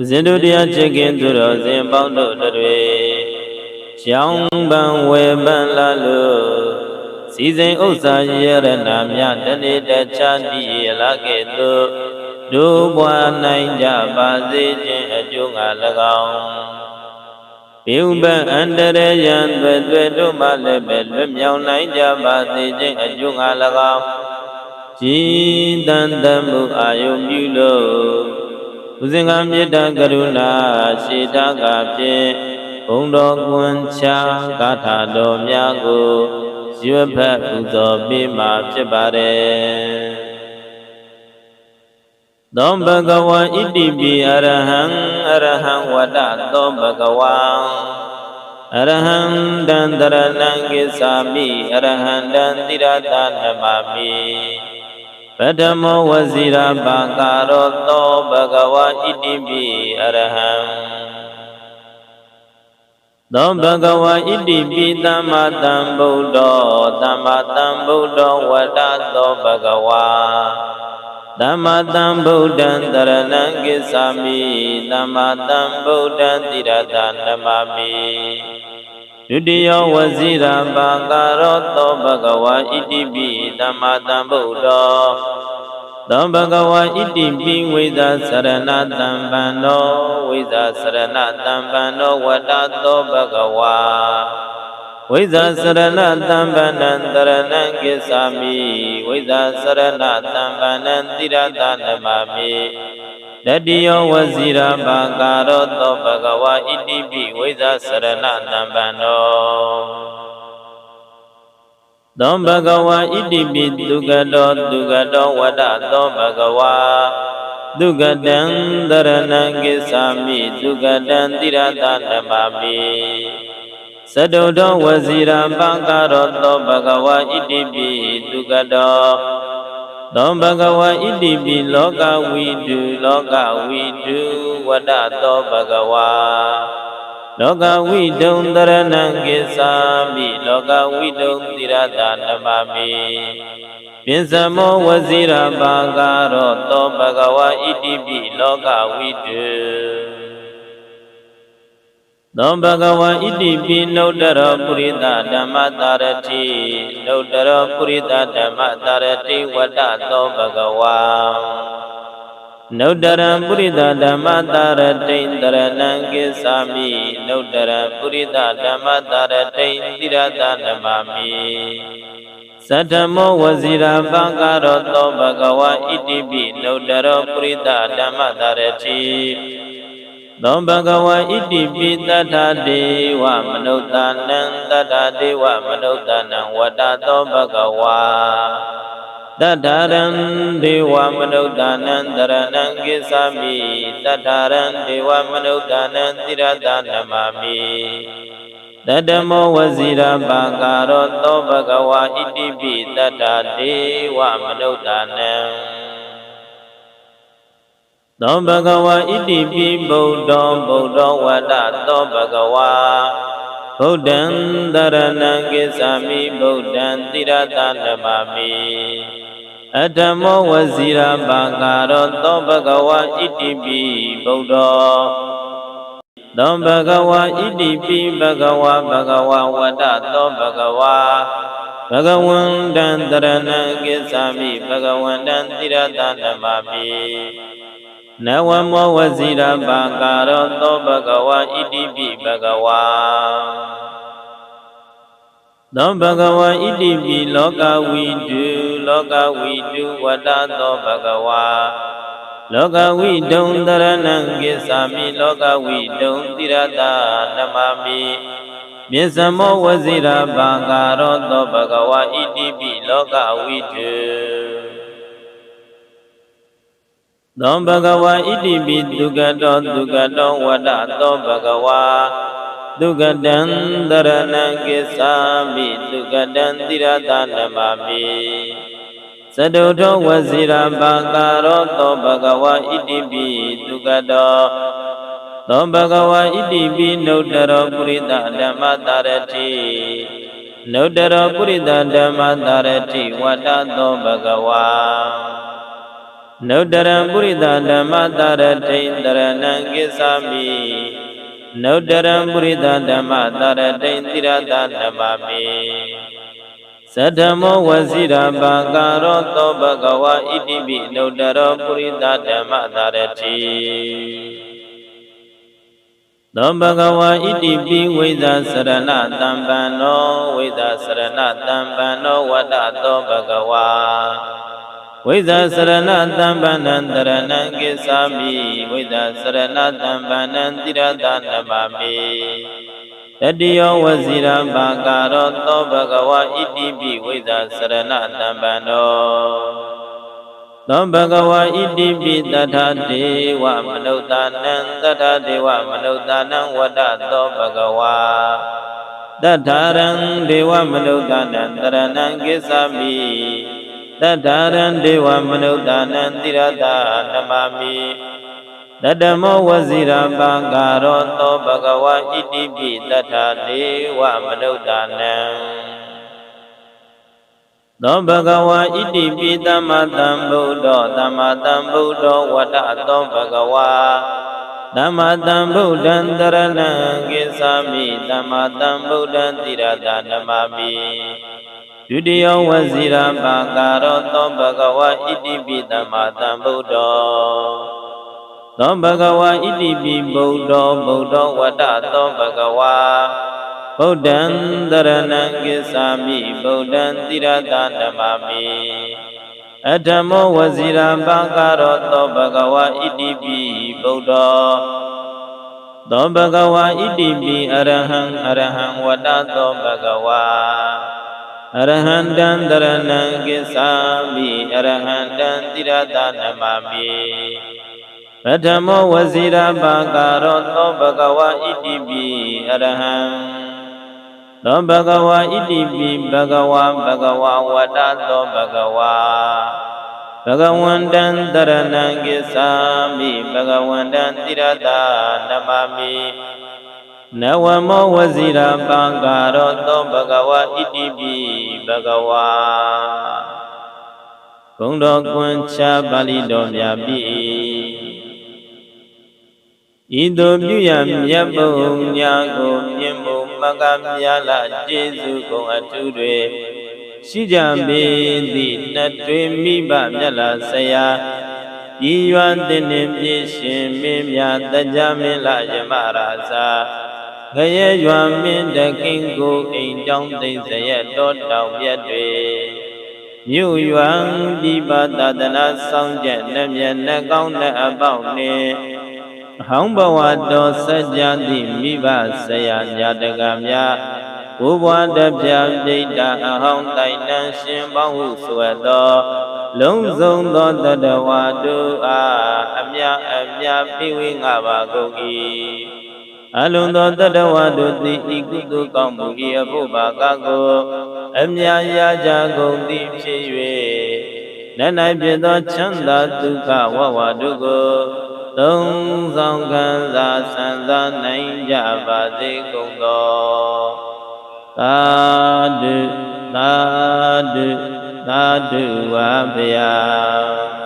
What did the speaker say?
ဥစဉ်တို့တရားချစ်ခင်သူတော်စင်ပေါင်းတို့တွေရောင်းပန်ဝယ်ပန်လာလို့စီစဉ်ဥစ္စာရရနာမြတနေ့တခြားတည်ရလာခဲ့သို့တို့ဘွားနိုင်ကြပါစေခြင်းအကျိုးငါ၎င်းပြုံးပန်အန္တရယံသွဲ့သွဲ့တို့မှလည်းပဲလွတ်မြောက်နိုင်ကြပါစေခြင်းအကျိုးငါ၎င်းကြည်တန်တမှုအာယုံပြုလို့ ဥစဉ်ကမေတ္တာကရုဏာရှိတာကဖြင့်ဘုံတော်ကွန်ချာဂါထာတော်များကိုရွတ်ဖတ်ပူဇော်ပေးမှာဖြစ်ပါတယ်သောဘဂဝံဣတိပိအရဟံအရဟံဝတ္တသောဘဂဝံအရဟံတံတရဏံကိသာမိအရဟံတံတိရတနမမိ ပထမောဝဇိရာဘာကာရောသောဘဂဝါဣတိပိအရဟံသောဘဂဝါဣတိပိသမ္မာသမ္ဗုဒ္ဓောသမ္မာသမ္ဗုဒ္ဓောဝတ္တသောဘဂဝါသမ္မာသမ္ဗုဒ္ဓံတရဏံကိသာမိသမ္မာသမ္ဗုဒ္ဓံတိရတနမမိ ဒုတိယဝဇိရာဘာကာရောသောဘဂဝါဣတိပိသမ္မာသမ္ဗုဒ္ဓောသောဘဂဝါဣတိပိဝိဇာစရဏတံပန္နောဝိဇာစရဏတံပန္နောဝတ္တသောဘဂဝါဝိဇာစရဏတံပန္နံတရဏံကိသာမိဝိဇာစရဏတံပန္နံတိရတနမမိ တတိယောဝဇိရာဘာကာရောသောဘဂဝါဣတိပိဝိဇာစရဏတံပန္နောသောဘဂဝါဣတိပိဒုက္ကတောဒုက္ကတောဝတ္တသောဘဂဝါဒုက္ကတံတရဏံကိသာမိဒုက္ကတံတိရတနမမိသတုတောဝဇိရာပံကာရောသောဘဂဝါဣတိပိဒုက္ကတော သောဘဂဝါဣတိပိလောကဝိတုလောကဝိတုဝတ္တသောဘဂဝါလောကဝိတုံတရဏံကိသာမိလောကဝိတုံသီရတာနမမိပိစမောဝဇိရဘာကာရောသောဘဂဝါဣတိပိလောကဝိတု သောဘဂဝါဣတိပိနုတ္တရောပုရိသဓမ္မတာရတိနုတ္တရောပုရိသဓမ္မတာရတိဝတ္တသောဘဂဝါနုတ္တရံပုရိသဓမ္မတာရတိန်တရဏံကိသာမိနုတ္တရံပုရိသဓမ္မတာရတိန်တိရတနမမိသတ္တမောဝဇိရာပံကာရောသောဘဂဝါဣတိပိနုတ္တရောပုရိသဓမ္မတာရတိ သောဘဂဝါဣတိပိတတ္ထာဒေဝမနုဿာနံတတ္ထာဒေဝမနုဿာနံဝတ္တသောဘဂဝါတတ္ထာရံဒေဝမနုဿာနံတရဏံကိသာမိတတ္ထာရံဒေဝမနုဿာနံတိရတနမမိတတမောဝဇိရာဘာကာရောသောဘဂဝါဣတိပိတတ္ထာဒေဝမနုဿာနံ သောဘဂဝါဣတိပိဗုဒ္ဓောဗုဒ္ဓောဝတ္တသောဘဂဝါဗုဒ္ဓံတရဏံကိသာမိဗုဒ္ဓံတိရတနမမိအတ္တမောဝဇိရာဘာကာရောသောဘဂဝါဣတိပိဗုဒ္ဓောသောဘဂဝါဣတိပိဘဂဝါဘဂဝါဝတ္တသောဘဂဝါဘဂဝန္တံတရဏံကိသာမိဘဂဝန္တံတိရတနမမိ နဝမောဝဇိရဘာကာရောသောဘဂဝါဣတိပိဘဂဝါသောဘဂဝါဣတိပိလောကဝိတုလောကဝိတုဝတ္တသောဘဂဝါလောကဝိတုံတရဏံကိသာမိလောကဝိတုံတိရတာနမမိမြေစမောဝဇိရဘာကာရောသောဘဂဝါဣတိပိလောကဝိတု သောဘဂဝါဣတိပိဒုက္ကတောဒုက္ကတောဝတ္တသောဘဂဝါဒုက္ကတံတရဏံကိသာမိဒုက္ကတံတိရတနမမိသတုထောဝဇိရဘာကာရောသောဘဂဝါဣတိပိဒုက္ကတောသောဘဂဝါဣတိပိနုတ္တရောပုရိသဓမ္မတာရတိနုတ္တရောပုရိသဓမ္မတာရတိဝတ္တသောဘဂဝါ နုတရံပုရိသဓမ္မတာရတိတရဏံကိသာမိနုတရံပုရိသဓမ္မတာရတိတိရတဓမ္မမိသတ္တမောဝစီရဘာကာရောသောဘဂဝါဣတိပိနုတရောပုရိသဓမ္မတာရတိသောဘဂဝါဣတိပိဝိဇာစရဏတံပန္နောဝိဇာစရဏတံပန္နောဝတ္တသောဘဂဝါ ဝိဇာစရဏတံပန္နံတရဏံကိသာမိဝိဇာစရဏတံပန္နံတိရတနမမိတတိယောဝစီရဘာကာရောသောဘဂဝါဣတိပိဝိဇာစရဏတံပန္နောသောဘဂဝါဣတိပိတထာဒေဝမနုဿာနံတထာဒေဝမနုဿာနံဝတ္တသောဘဂဝါတထာရံဒေဝမနုဿာနံတရဏံကိသာမိ တထာရံဒေဝမနုဿာနံတိရတနမမိတတမောဝစီရပံကာရောသောဘဂဝါဣတိပိတထာဒေဝမနုဿာနံသောဘဂဝါဣတိပိသမ္မာသမ္ဗုဒ္ဓောသမ္မာသမ္ဗုဒ္ဓောဝတ္တသောဘဂဝါသမ္မာသမ္ဗုဒ္ဓံတရဏံကိသာမိသမ္မာသမ္ဗုဒ္ဓံတိရတနမမိ ဒုတိယဝစီရပါကာရောသောဘဂဝါဣတိပိသမ္မာသမ္ဗုဒ္ဓောသောဘဂဝါဣတိပိဗုဒ္ဓောဗုဒ္ဓောဝတ္တသောဘဂဝါဗုဒ္ဓံတရဏံကိသာမိဗုဒ္ဓံတိရတဓမ္မမိအဓမ္မောဝစီရပံကာရောသောဘဂဝါဣတိပိဗုဒ္ဓောသောဘဂဝါဣတိပိအရဟံအရဟံဝတ္တသောဘဂဝါ အရဟံတံတရဏံကိသာမိအရဟံတံတိရတဓမ္မမိပထမောဝစီရပံကာရောသောဘဂဝါဣတိပိအရဟံသောဘဂဝါဣတိပိဘဂဝါဘဂဝါဝတ္တသောဘဂဝါဘဂဝန္တံတရဏံကိသာမိဘဂဝန္တံတိရတာနမမိ နဝမောဝစီရပံကာရောသောဘဂဝါဣတိပိဘဂဝါဘုံတော်ကွန်ချပါဠိတော်မြတ်ပြီဤသို့ပြုရမြတ်ဘုံညာကိုမြင်မှုမကမြာလာကျေးဇူးကုန်အထူးတွေရှိကြပေသည်နှစ်တွင်မိဘမြတ်လာဆရာဤရွာတင်နေပြည့်ရှင်မင်းများတကြမင်းလာယမရာဇာ ငရဲရွာမင်းတကင်းကိုအိမ်တောင်းသိစရက်တော်တောင်ပြတ်တွေမြို့ရွာဒီပါတသနာဆောင်ချက်နဲ့မျက်နှာကောင်းတဲ့အပေါက်နှင့်အဟောင်းဘဝတော်စัจ जा သည့်မိဘဆရာညာတကများဘုဘွားတပြပြိတ္တာအဟောင်းတိုင်တန်ရှင်ပေါင်းဟုဆိုသောလုံးစုံသောတတဝါတို့အားအမြအမြပြဝေငါပါကုန်၏ အလုံးသောတတဝါတို့သည်ဤကုသိုလ်ကောင်းမှု၏အဖို့ပါကကိုအမြရကြကုန်သည်ဖြစ်၍နတ်၌ဖြစ်သောချမ်းသာဒုက္ခဝဝတို့ကိုသုံးဆောင်ခံစားဆန္ဒနိုင်ကြပါစေကုန်သောသာဓုသာဓုသာဓုဝါဗျာ